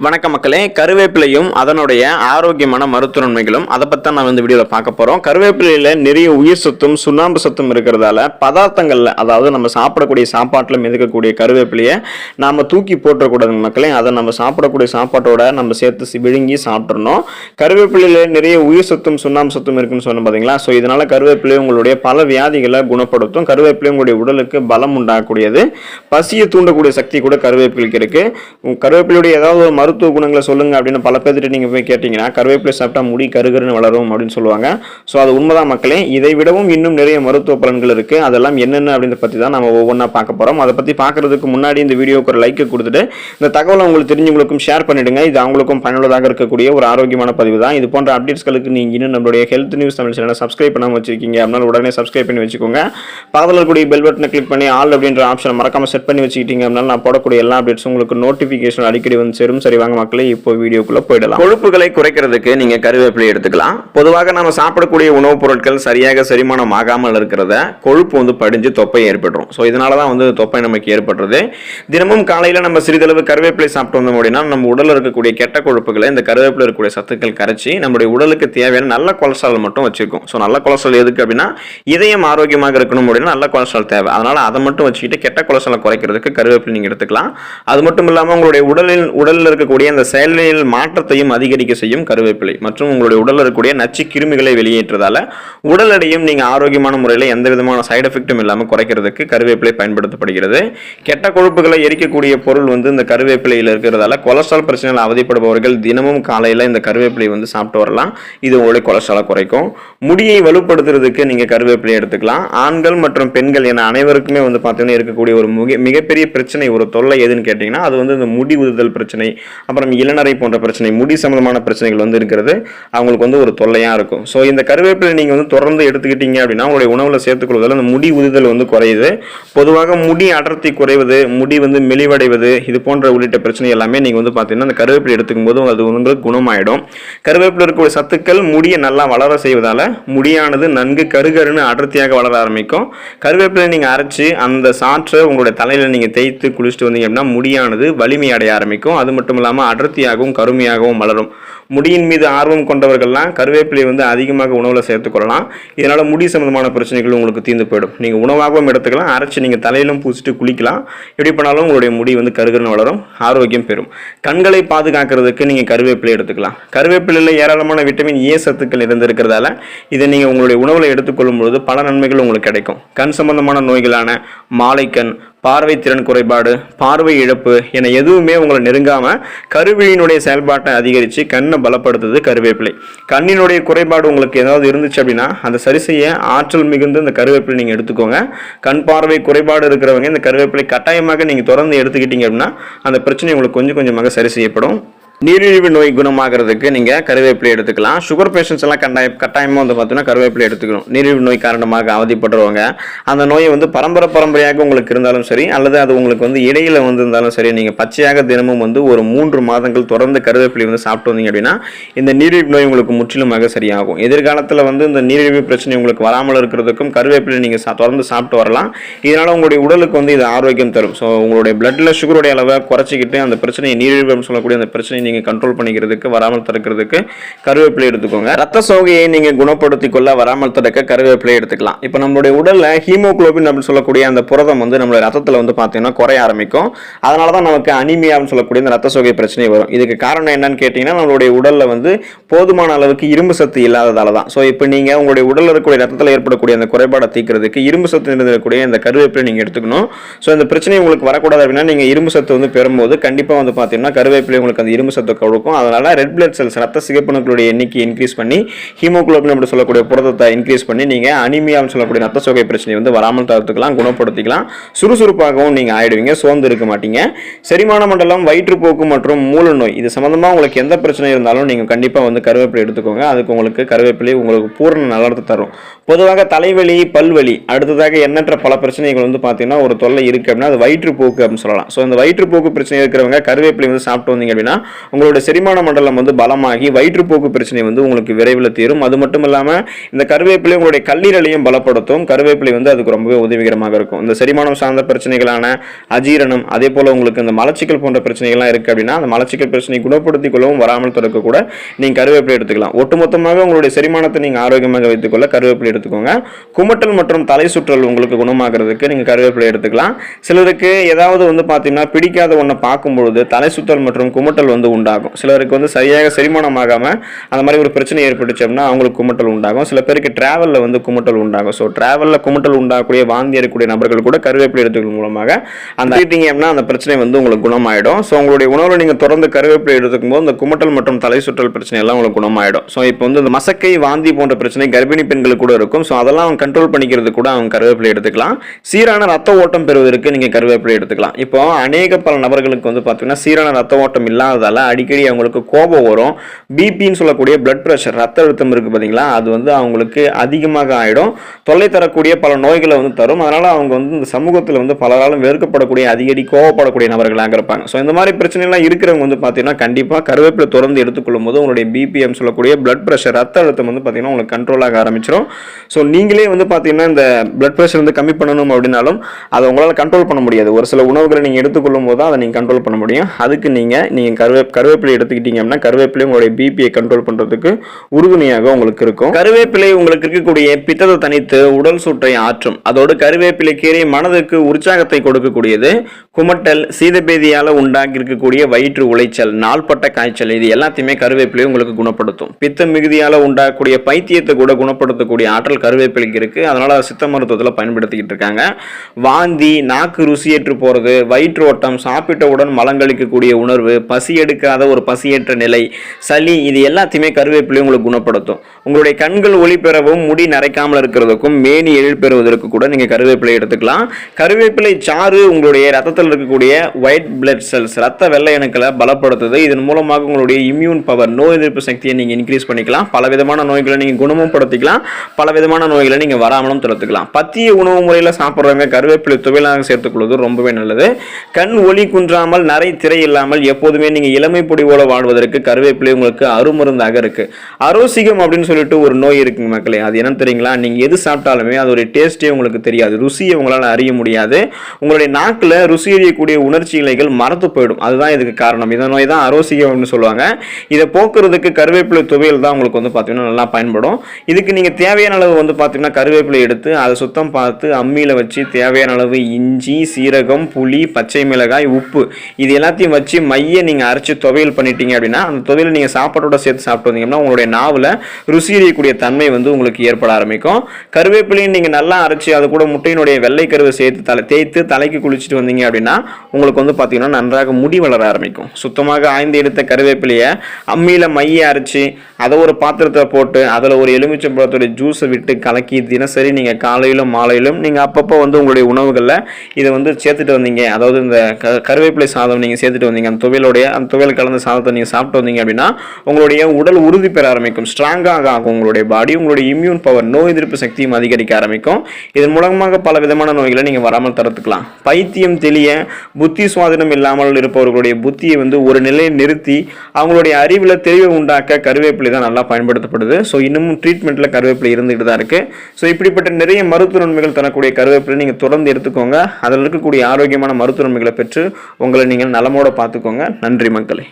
வணக்கம் மக்களே. கருவேப்பிலையும் அதனுடைய ஆரோக்கியமான மருத்துவ நன்மைகளும் அதை பற்றி தான் நான் வந்து வீடியோவில் பார்க்க போகிறோம் கருவேப்பிலையில் நிறைய உயிர் சத்தும் சுண்ணாம்பு சத்தும் இருக்கிறதால பதார்த்தங்களில் அதாவது நம்ம சாப்பிடக்கூடிய சாப்பாட்டில் மிதக்கக்கூடிய கருவேப்பிலையை நாம் தூக்கி போட்டுறக்கூடாது மக்களே. அதை நம்ம சாப்பிடக்கூடிய சாப்பாட்டோட நம்ம சேர்த்து விழுங்கி சாப்பிட்றணும் கருவேப்பிலையில் நிறைய உயிர் சத்தும் சுண்ணாம்பு சத்தும் இருக்குன்னு சொன்னோம் பார்த்தீங்களா ஸோ இதனால் கருவேப்பிலை உங்களுடைய பல வியாதிகளை குணப்படுத்தும். கருவேப்பிலை உங்களுடைய உடலுக்கு பலம் உண்டாகக்கூடியது பசியை தூண்டக்கூடிய சக்தி கூட கருவேப்பிலைக்கு இருக்குது கருவேப்பிலையுடைய ஏதாவது ஒரு மருத்துவ குணங்களை சொல்லுங்க அப்படின்னு பல பேர்த்திட்ட நீங்க போய் கேட்டீங்கன்னா கருவேப்பிலை சாப்பிட்டா முடி கருகருன்னு வளரும் அப்படின்னு சொல்லுவாங்க. ஸோ அது உண்மைதான் மக்களே. இதை விடவும் இன்னும் நிறைய மருத்துவ பலன்கள் இருக்கு. அதெல்லாம் என்னென்ன அப்படின்றத பத்தி தான் நம்ம ஒவ்வொன்றா பார்க்க போறோம். அதை பத்தி பார்க்கறதுக்கு முன்னாடி இந்த வீடியோக்கு ஒரு லைக் கொடுத்துட்டு இந்த தகவலை உங்களுக்கு தெரிஞ்சவங்களுக்கும் ஷேர் பண்ணிடுங்க. இது அவங்களுக்கும் பயனுள்ளதாக இருக்கக்கூடிய ஒரு ஆரோக்கியமான பதிவு தான். இது போன்ற அப்டேட்ஸ்களுக்கு நீங்க இன்னும் நம்மளுடைய ஹெல்த் நியூஸ் தமிழ் சேனலை சப்ஸ்கிரைப் பண்ணாம வச்சிருக்கீங்க அப்படின்னா உடனே சப்ஸ்கிரைப் பண்ணி வச்சுக்கோங்க. பக்கத்தில் இருக்கக்கூடிய பெல் பட்டனை கிளிக் பண்ணி ஆல் அப்படின்ற ஆப்ஷனை மறக்காம செட் பண்ணி வச்சுக்கிட்டீங்க அப்படின்னா நான் போடக்கூடிய எல்லா அப்டேட்ஸும் உங்களுக்கு நோட்டிஃபிகேஷன் அடிக்கடி வந்து சேரும். சரி வாங்க மக்களே இப்போ வீடியோக்குள்ள போயிடலாம். கொழுப்புகளை குறைக்கிறதுக்கு நீங்க கருவேப்பிலை எடுத்துக்கலாம். பொதுவாக நம்ம சாப்பிடக்கூடிய உணவுப் பொருட்கள் சரியாக செரிமானம் ஆகாமல் இருக்கிறத கொழுப்பு வந்து படிஞ்சு தொப்பை ஏற்பட்டுரும் ஸோ இதனால தான் வந்து தொப்பை நமக்கு ஏற்படுறது. தினமும் காலையில் நம்ம சிறிதளவு கருவேப்பிலை சாப்பிட்டு வந்தோம் அப்படின்னா நம்ம உடலில் இருக்கக்கூடிய கெட்ட கொழுப்புகளை இந்த கருவேப்பிலை இருக்கக்கூடிய சத்துக்கள் கரைச்சி நம்மளுடைய உடலுக்கு தேவையான நல்ல கொலஸ்ட்ரால் மட்டும் வச்சிருக்கும். ஸோ நல்ல கொலஸ்ட்ரால் எதுக்கு அப்படின்னா இதயம் ஆரோக்கியமாக இருக்கணும் அப்படின்னா நல்ல கொலஸ்ட்ரால் தேவை. அதனால அதை மட்டும் வச்சுக்கிட்டு கெட்ட கொலஸ்ட்ரால் குறைக்கிறதுக்கு கருவேப்பிலை நீங்கள் எடுத்துக்கலாம். அது மட்டும் இல்லாமல் உங்களுடைய உடலில் உடலில் இருக்கக்கூடிய அந்த செயலில் மாற்றத்தையும் அதிகரிக்க செய்யும் கருவேப்பிலை. மற்றும் உங்களுடைய உடலில் இருக்கக்கூடிய நச்சு கிருமிகளை வெளியேற்றதால உடல் எடையும் நீங்கள் ஆரோக்கியமான முறையில் எந்த விதமான சைடு எஃபெக்ட்டும் இல்லாமல் குறைக்கிறதுக்கு கருவேப்பிலை பயன்படுத்தப்படுகிறது. கெட்ட கொழுப்புகளை எரிக்கக்கூடிய பொருள் வந்து இந்த கருவேப்பிலையில் இருக்கிறதால கொலஸ்ட்ரால் பிரச்சனைகள் அவதிப்படுபவர்கள் தினமும் காலையில் இந்த கருவேப்பிலை வந்து சாப்பிட்டு வரலாம். இது உங்களுடைய கொலஸ்ட்ராலை குறைக்கும். முடியை வலுப்படுத்துறதுக்கு நீங்கள் கருவேப்பிலை எடுத்துக்கலாம். ஆண்கள் மற்றும் பெண்கள் என அனைவருக்குமே வந்து பார்த்தீங்கன்னா இருக்கக்கூடிய ஒரு மிக மிகப்பெரிய பிரச்சனை ஒரு தொல்லை எதுன்னு கேட்டிங்கன்னா அது வந்து இந்த முடி உதுதல் பிரச்சனை அப்புறம் இளநரை போன்ற பிரச்சனை முடி சம்பந்தமான பிரச்சனைகள் வந்து இருக்கிறது. அவங்களுக்கு வந்து ஒரு தொல்லையாக இருக்கும். ஸோ இந்த கருவேப்பிலை நீங்கள் வந்து தொடர்ந்து எடுத்துக்கிட்டீங்க அப்படின்னா உங்களுடைய உணவில் சேர்த்துக்கொள்வதால் அந்த முடி உதுதல் வந்து குறையுது. பொதுவாக முடி அடர்த்தி குறைவது முடி வந்து மெலிவடைவது இது போன்ற உள்ளிட்ட பிரச்சனை எல்லாமே நீங்கள் வந்து பார்த்தீங்கன்னா அந்த கருவேப்பிலை எடுத்துக்கும் போது அது உங்களுக்கு குணமாயிடும். கருவேப்பிலை இருக்கக்கூடிய சத்துக்கள் முடியை நல்லா வளர செய்வதால் முடியானது நன்கு கருகருன்னு அடர்த்தியாக வளர ஆரம்பிக்கும். கருவேப்பிலை நீங்கள் அரைச்சி அந்த சாற்றை உங்களுடைய தலையில் நீங்கள் தேய்த்து குளிச்சுட்டு வந்தீங்க அப்படின்னா முடியானது வலிமை அடைய ஆரம்பிக்கும். அது மட்டும் இல்லாமல் அடர்த்தியாகவும் கருமையாகவும் வளரும். முடியின் மீது ஆர்வம் கொண்டவர்கள்லாம் கருவேப்பிலை வந்து அதிகமாக உணவில் சேர்த்துக்கொள்ளலாம் இதனால் முடி சம்பந்தமான பிரச்சனைகள் உங்களுக்கு தீர்ந்து போயிடும். நீங்கள் உணவாகவும் எடுத்துக்கலாம். அரைச்சி நீங்கள் தலையிலும் பூசிட்டு குளிக்கலாம். எப்படி பண்ணாலும் உங்களுடைய முடி வந்து கருகருன்னு வளரும். ஆரோக்கியம் பெறும். கண்களை பாதுகாக்கிறதுக்கு நீங்கள் கருவேப்பிலை எடுத்துக்கலாம். கருவேப்பிலையில் ஏராளமான விட்டமின் ஏ சத்துக்கள் இருந்திருக்கிறதால இதை நீங்கள் உங்களுடைய உணவில் எடுத்துக்கொள்ளும் பொழுது பல நன்மைகள் உங்களுக்கு கிடைக்கும். கண் சம்பந்தமான நோய்களான மாலைக்கண் பார்வை திறன் குறைபாடு பார்வை இழப்பு என எதுவுமே உங்களை நெருங்காமல் கருவிழியினுடைய செயல்பாட்டை அதிகரித்து கண்ணை பலப்படுத்துது கருவேப்பிலை. கண்ணினுடைய குறைபாடு உங்களுக்கு ஏதாவது இருந்துச்சு அப்படின்னா அந்த சரி செய்ய ஆற்றல் மிகுந்த இந்த கருவேப்பிலை நீங்கள் எடுத்துக்கோங்க. கண் பார்வை குறைபாடு இருக்கிறவங்க இந்த கருவேப்பிலை கட்டாயமாக நீங்கள் தொடர்ந்து எடுத்துக்கிட்டீங்க அப்படின்னா அந்த பிரச்சனை உங்களுக்கு கொஞ்சம் கொஞ்சமாக சரி செய்யப்படும். நீரிழிவு நோய் குணமாகிறதுக்கு நீங்கள் கருவேப்பிலை எடுத்துக்கலாம். சுகர் பேஷண்ட்ஸ் எல்லாம் கட்டாய கட்டாயமாக வந்து பார்த்தீங்கன்னா கருவேப்பிலை எடுத்துக்கணும். நீரிழிவு நோய் காரணமாக அவதிப்படுறவங்க அந்த நோயை வந்து பரம்பரை பரம்பரையாக உங்களுக்கு இருந்தாலும் சரி அல்லது அது உங்களுக்கு வந்து இடையில வந்து இருந்தாலும் சரி நீங்கள் பச்சையாக தினமும் வந்து ஒரு மூன்று மாதங்கள் தொடர்ந்து கருவேப்பிலை வந்து சாப்பிட்டு வந்தீங்க அப்படின்னா இந்த நீரிழிவு நோய் உங்களுக்கு முற்றிலுமாக சரியாகும். எதிர்காலத்தில் வந்து இந்த நீரிழிவு பிரச்சனை உங்களுக்கு வராமல் இருக்கிறதுக்கும் கருவேப்பிலை நீங்கள் சா தொடர்ந்து சாப்பிட்டு வரலாம். இதனால் உங்களுடைய உடலுக்கு வந்து இது ஆரோக்கியம் தரும். ஸோ உங்களுடைய பிளட்டில் சுகருடைய அளவை குறைச்சிக்கிட்டு அந்த பிரச்சனையை நீரிழிவு சொல்லக்கூடிய அந்த பிரச்சனையை நீங்கள் கண்ட்ரோல் பண்ணிக்கிறதுக்கு வராமல் தடுக்கிறதுக்கு கருவேப்பிலை எடுத்துக்கோங்க. ரத்த சோகையை நீங்கள் குணப்படுத்தி கொள்ள வராமல் தடுக்க கருவேப்பிலை எடுத்துக்கலாம். இப்போ நம்மளுடைய உடலில் ஹீமோக்ளோபின் அப்படின்னு சொல்லக்கூடிய அந்த புரதம் வந்து நம்மளுடைய ரத்தத்தில் வந்து பார்த்தீங்கன்னா குறைய ஆரம்பிக்கும். அதனால தான் நமக்கு அனிமியான்னு சொல்லக்கூடிய இந்த ரத்த சோகை பிரச்சனை வரும். இதுக்கு காரணம் என்னன்னு கேட்டிங்கன்னா நம்மளுடைய உடலில் வந்து போதுமான அளவுக்கு இரும்பு சத்து இல்லாததால தான். ஸோ இப்போ நீங்கள் உங்களுடைய உடலில் இருக்கக்கூடிய ரத்தத்தில் ஏற்படக்கூடிய அந்த குறைபாடை தீக்கிறதுக்கு இரும்பு சத்து இருந்திருக்கக்கூடிய இந்த கருவேப்பிலை நீங்கள் எடுத்துக்கணும். ஸோ இந்த பிரச்சனை உங்களுக்கு வரக்கூடாது அப்படின்னா நீங்கள் இரும்பு சத்து வந்து பெறும்போது கண்டிப்பாக வந்து பார்த்தீங்கன்னா கருவேப்பிலை உங்களுக்கு அந்த இரும்பு சத்தை கொடுக்கும். அதனால ரெட் பிளட் செல்ஸ் ரத்த சிகப்பணுக்களுடைய எண்ணிக்கை இன்க்ரீஸ் பண்ணி ஹீமோக்ளோபின் அப்படி சொல்லக்கூடிய புரதத்தை இன்க்ரீஸ் பண்ணி நீங்கள் அனிமியான்னு சொல்லக்கூடிய ரத்த சோகை பிரச்சனை வந்து வராமல் தவிர்த்துக்கலாம் குணப்படுத்திக்கலாம். சுறுசுறுப்பாகவும் நீங்கள் ஆயிடுவீங்க சோர்ந்து இருக்க மாட்டீங்க. செரிமான மண்டலம் வயிற்றுப்போக்கு மற்றும் மூல நோய் இது சம்மந்தமாக உங்களுக்கு எந்த பிரச்சனை இருந்தாலும் நீங்கள் கண்டிப்பாக வந்து கருவேப்பிலை எடுத்துக்கோங்க. அதுக்கு உங்களுக்கு கருவேப்பிலை உங்களுக்கு பூர்ண நலத்தை தரும். பொதுவாக தலைவலி பல்வலி அடுத்ததாக எண்ணற்ற பல பிரச்சனைகள் வந்து பார்த்தீங்கன்னா ஒரு தொல்லை இருக்குது அப்படின்னா அது வயிற்றுப்போக்கு அப்படின்னு சொல்லலாம். ஸோ அந்த வயிற்றுப்போக்கு பிரச்சனை இருக்கிறவங்க கருவேப்பிலை வந்து சாப்பிட்டு வந்தீங்க அப்படின்னா உங்களோட செரிமான மண்டலம் வந்து பலமாகி வயிற்றுப்போக்கு பிரச்சனை வந்து உங்களுக்கு விரைவில் தீரும். அது மட்டும் இல்லாமல் இந்த கருவேப்பிலை உங்களுடைய கல்லீரலையும் பலப்படுத்தும். கருவேப்பிலை வந்து அதுக்கு ரொம்பவே உதவிகரமாக இருக்கும். இந்த செரிமானம் சார்ந்த பிரச்சனைகளான அஜீரணம் அதே போல் உங்களுக்கு இந்த மலச்சிக்கல் போன்ற பிரச்சனைகள்லாம் இருக்குது அப்படின்னா அந்த மலச்சிக்கல் பிரச்சனை குணப்படுத்திக் கொள்ளவும் வராமல் தடுக்க கூட நீங்கள் கருவேப்பிலை எடுத்துக்கலாம். ஒட்டுமொத்தமாக உங்களுடைய செரிமானத்தை நீங்கள் ஆரோக்கியமாக வைத்துக்கொள்ள கருவேப்பிலை எடுத்துக்கோங்க. குமட்டல் மற்றும் தலை சுற்றல் உங்களுக்கு குணமாகிறதுக்கு நீங்கள் கருவேப்பிலை எடுத்துக்கலாம். சிலருக்கு ஏதாவது வந்து பார்த்தீங்கன்னா பிடிக்காத ஒன்றை பார்க்கும்பொழுது தலை சுற்றல் மற்றும் குமட்டல் வந்து உண்டாகும். சிலருக்கு வந்து சரியாக செரிமானம் ஆகாமல் அந்த மாதிரி ஒரு பிரச்சனை ஏற்பட்டுச்சு அப்படின்னா அவங்களுக்கு குமட்டல் உண்டாகும். சில பேருக்கு டிராவலில் வந்து குமட்டல் உண்டாகும். ஸோ டிராவலில் குமட்டல் உண்டாகக்கூடிய வாந்தி இருக்கக்கூடிய நபர்கள் கூட கருவேப்பிலை எடுத்துக்கிறது மூலமாக அந்த எடுத்தீங்க அப்படின்னா அந்த பிரச்சனை வந்து உங்களுக்கு குணமாயிடும். ஸோ உங்களுடைய உணவில் நீங்கள் தொடர்ந்து கருவேப்பிலை எடுத்துக்கும் போது இந்த குமட்டல் மற்றும் தலை சுற்றல் பிரச்சனை எல்லாம் உங்களுக்கு குணமாயிடும். ஸோ இப்போ வந்து இந்த மசக்கை வாந்தி போன்ற பிரச்சனை கர்ப்பிணி பெண்களுக்கு கூட இருக்கும். ஸோ அதெல்லாம் அவங்க கண்ட்ரோல் பண்ணிக்கிறது கூட அவங்க கருவேப்பிலை எடுத்துக்கலாம். சீரான ரத்த ஓட்டம் பெறுவதற்கு நீங்கள் கருவேப்பிலை எடுத்துக்கலாம். இப்போ அநேக பல நபர்களுக்கு வந்து பார்த்தீங்கன்னா சீரான ரத்த ஓட்டம் இல்லாததால் அடிக்கடி அவங்களுக்கு கோபம் வரும். பிபின்னு சொல்லக்கூடிய பிளட் ப்ரெஷர் ரத்த அழுத்தம் இருக்குது பார்த்தீங்களா அது வந்து அவங்களுக்கு அதிகமாக ஆகிடும் தொல்லை தரக்கூடிய பல நோய்களை வந்து தரும். அதனால் அவங்க வந்து இந்த சமூகத்தில் வந்து பலராலும் வெறுக்கப்படக்கூடிய அடிக்கடி கோவப்படக்கூடிய நபர்களாக இருப்பாங்க ஸோ இந்த மாதிரி பிரச்சனைலாம் இருக்கிறவங்க வந்து பார்த்தீங்கன்னா கண்டிப்பாக கருவேப்பிலை தொடர்ந்து எடுத்துக்கொள்ளும் போது உங்களுடைய பிபிஎம் சொல்லக்கூடிய பிளட் ப்ரெஷர் ரத்த அழுத்தம் வந்து பார்த்தீங்கன்னா உங்களுக்கு கண்ட்ரோல் ஆக ஆரம்பிச்சிடும் ஸோ நீங்களே வந்து பார்த்தீங்கன்னா இந்த பிளட் ப்ரெஷர் வந்து கம்மி பண்ணணும் அப்படின்னாலும் அதை உங்களால் கண்ட்ரோல் பண்ண முடியாது. ஒரு சில உணவுகளை நீங்கள் எடுத்துக்கொள்ளும் போது தான் அதை நீங்கள் கண்ட்ரோல் பண்ண முடியும். அதுக்கு நீங்கள் நீங்கள் கருவே கருவேப்பிலை எடுத்துக்கிட்டீங்க அப்படின்னா கருவேப்பிலை உங்களுடைய பிபியை கண்ட்ரோல் பண்ணுறதுக்கு உறுதுணையாக உங்களுக்கு இருக்கும். கருவேப்பிலை உங்களுக்கு இருக்கக்கூடிய பித்தத்தை தனித்து உடல் சூட்டை ஆற்றும். அதோடு கருவேப்பிலை கீரை மனதுக்கு உற்சாகத்தை கொடுக்கக்கூடியது. குமட்டல் சீதபேதியால் உண்டாகி இருக்கக்கூடிய வயிற்று உளைச்சல் நாள்பட்ட காய்ச்சல் இது எல்லாத்தையுமே கருவேப்பிலை உங்களுக்கு குணப்படுத்தும். பித்த மிகுதியால் உண்டாகக்கூடிய பைத்தியத்தை கூட குணப்படுத்தக்கூடிய ஆற்றல் கருவேப்பிலைக்கு இருக்குது அதனால் அதை சித்த மருத்துவத்தில் பயன்படுத்திக்கிட்டு இருக்காங்க. வாந்தி நாக்கு ருசியேற்று போகிறது வயிற்று ஓட்டம் சாப்பிட்டவுடன் மலங்களிக்கக்கூடிய உணர்வு பசி எடுக்க இருக்காத ஒரு பசியற்ற நிலை சளி இது எல்லாத்தையுமே கருவேப்பிலையும் உங்களுக்கு குணப்படுத்தும். உங்களுடைய கண்கள் ஒளி பெறவும் முடி நரைக்காமல் இருக்கிறதுக்கும் மேனி எழில் பெறுவதற்கு கூட நீங்கள் கருவேப்பிலை எடுத்துக்கலாம். கருவேப்பிலை சாறு உங்களுடைய ரத்தத்தில் இருக்கக்கூடிய ஒயிட் பிளட் செல்ஸ் ரத்த வெள்ளை அணுக்களை பலப்படுத்துது. இதன் மூலமாக உங்களுடைய இம்யூன் பவர் நோய் எதிர்ப்பு சக்தியை நீங்கள் இன்க்ரீஸ் பண்ணிக்கலாம். பல விதமான நோய்களை நீங்கள் குணமும் படுத்திக்கலாம். பல விதமான நோய்களை நீங்கள் வராமலும் தடுத்துக்கலாம். பத்திய உணவு முறையில் சாப்பிட்றவங்க கருவேப்பிலை துவையலாக சேர்த்துக்கொள்வது ரொம்பவே நல்லது. கண் ஒளி குன்றாமல் நரை திரை இல்லாமல் எப்போதுமே நீங்கள் இளம் பொடி ஓட வாழ்வதற்கு கருவேப்பிலை உங்களுக்கு அருமருந்தாக இருக்கு. அரோசிகம் அப்படின்னு சொல்லிட்டு ஒரு நோய் இருக்குங்க மக்களே. அது என்னன்னு தெரியுங்களா? நீங்க எது சாப்பிட்டாலுமே அதோடைய டேஸ்ட்டே உங்களுக்கு தெரியாது. ருசியை உங்களால் அறிய முடியாது. உங்களுடைய நாக்கில் ருசி எறியக்கூடிய உணர்ச்சி இலைகள் மறந்து போயிடும். அதுதான் இதுக்கு காரணம். இந்த நோய் தான் அரோசிகம் அப்படின்னு சொல்லுவாங்க. இதை போக்குறதுக்கு கருவேப்பிலை துவையல் தான் உங்களுக்கு வந்து பார்த்தீங்கன்னா நல்லா பயன்படும். இதுக்கு நீங்கள் தேவையான அளவு வந்து பார்த்தீங்கன்னா கருவேப்பிலை எடுத்து அதை சுத்தம் பார்த்து அம்மியில் வச்சு தேவையான அளவு இஞ்சி சீரகம் புளி பச்சை மிளகாய் உப்பு இது எல்லாத்தையும் வச்சு மைய நீங்கள் அரைச்சி துவையல் பண்ணிட்டீங்க அப்படின்னா அந்த துவையல் நீங்கள் சாப்பாட்டோட சேர்த்து சாப்பிட்டு வந்தீங்கன்னா உங்களுடைய நாவில் ருசி தன்மை வந்து உங்களுக்கு ஏற்பட ஆரம்பிக்கும். கருவேப்பிலையும் நீங்கள் நல்லா அரைச்சி அது கூட முட்டையினுடைய வெள்ளை கருவை சேர்த்து தலை தேய்த்து தலைக்கு குளிச்சுட்டு வந்தீங்க அப்படின்னா உங்களுக்கு வந்து பார்த்தீங்கன்னா நன்றாக முடி வளர ஆரம்பிக்கும். சுத்தமாக ஆய்ந்து எடுத்த கருவேப்பிலையை அம்மியில் மைய அரைச்சி அதை ஒரு பாத்திரத்தை போட்டு அதில் ஒரு எலுமிச்சம்பழத்துடைய ஜூஸை விட்டு கலக்கி தினசரி நீங்கள் காலையிலும் மாலையிலும் நீங்கள் அப்பப்போ வந்து உங்களுடைய உணவுகளில் இதை வந்து சேர்த்துட்டு வந்தீங்க. அதாவது இந்த க கருவேப்பிலை சாதம் நீங்கள் சேர்த்துட்டு வந்தீங்க. அந்த துவையலுடைய அந்த துவையல் கலந்த சாதத்தை நீங்கள் சாப்பிட்டு வந்தீங்க அப்படின்னா உங்களுடைய உடல் உறுதி பெற ஆரம்பிக்கும் ஸ்ட்ராங்காக ஆகும் உங்களுடைய பாடி உங்களுடைய இம்யூன் பவர் நோய் எதிர்ப்பு சக்தியும் அதிகரிக்க ஆரம்பிக்கும். இதன் மூலமாக பல விதமான நோய்களை நீங்கள் வராமல் தடுத்துக்கலாம். பைத்தியம் தெளிய புத்தி சுவாதீனம் இல்லாமல் இருப்பவர்களுடைய புத்தியை வந்து ஒரு நிலையை நிறுத்தி அவங்களுடைய அறிவில் தெளிவை உண்டாக்க கருவேப்பிலை தான் நல்லா பயன்படுத்தப்படுது. ஸோ இன்னமும் ட்ரீட்மெண்ட்டில் கருவேப்பிலை இருந்துகிட்டு தான் இருக்குது ஸோ இப்படிப்பட்ட நிறைய மருத்துவ நன்மைகள் தரக்கூடிய கருவேப்பிலை நீங்கள் தொடர்ந்து எடுத்துக்கோங்க. அதில் இருக்கக்கூடிய ஆரோக்கியமான மருத்துவ நன்மைகளை பெற்று உங்களை நீங்கள் நலமோட பார்த்துக்கோங்க. நன்றி மக்கள். நண்பர்களே